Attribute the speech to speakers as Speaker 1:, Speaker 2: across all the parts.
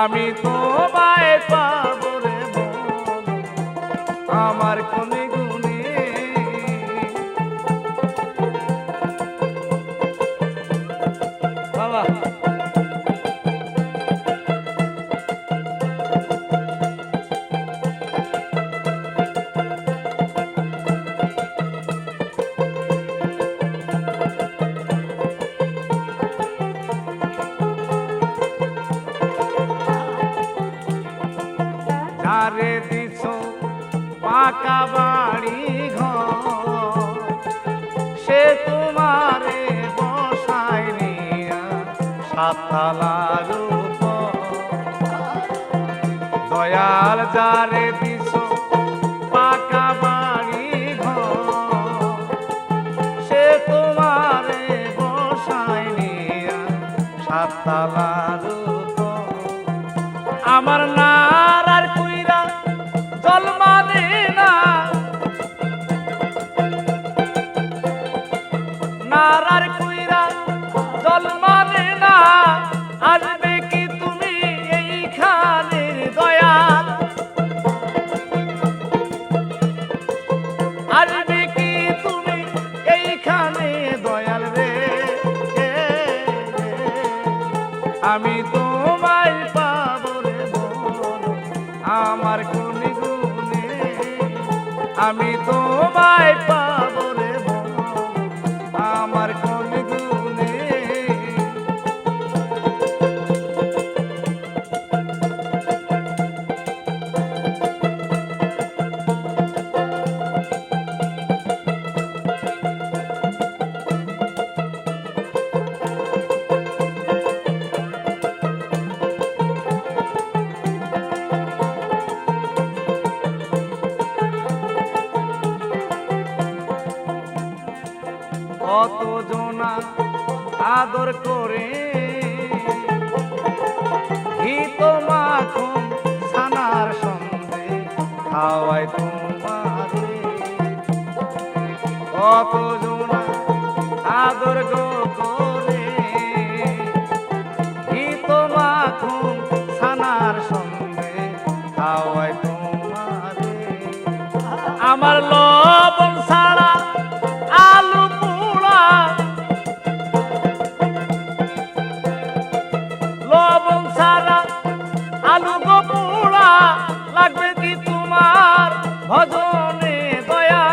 Speaker 1: আমি তোমায় পাবো রে। আমার কোনে গুনে বাবা যারে দিছ পাকা বাড়ি সে তোমারে বসায়নি সাতালার দয়াল যারে দিছ পাকা বাড়ি সে তোমারে বসায়নি সাতালার আমার নারার আমি তোমায় পাবো কত আদর করে? হিত মাখন ছানার কত আদর করে? হিত মাখন ছানার সন্ধে খাওয়াই তোমারে আমার লবণ ছাড়া ভজনে দয়া।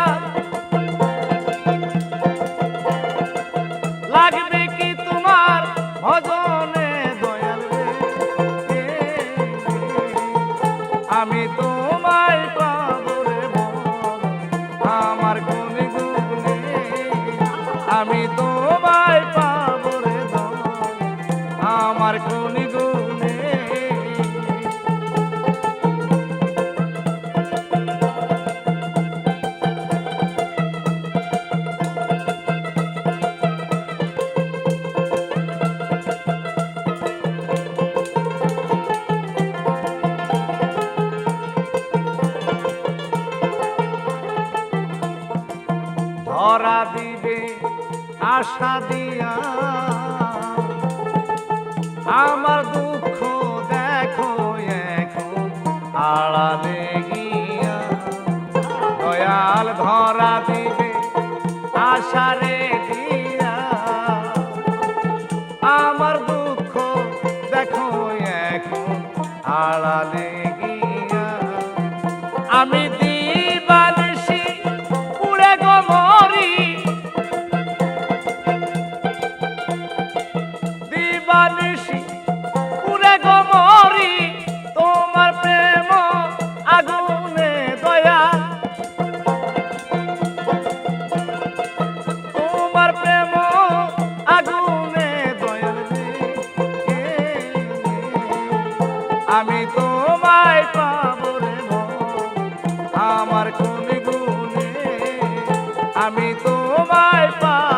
Speaker 1: লাগবে কি তোমার ভজনে দয়াল আমি তোমায় পাবো রে বল আমার কোন গুণে আমি তোমায় ধরা দিবে আশা দিয়া। আমার দুঃখ দেখো এখন আড়ালে গিয়া। দয়াল ধরা দিবে আশা আশারে দিয়া। আমার আগুনে দয়া। তোমার প্রেম আগুনে দয়া আমি তোমায় পাবো রে আমার কোন গুণে আমি তোমায় পাবো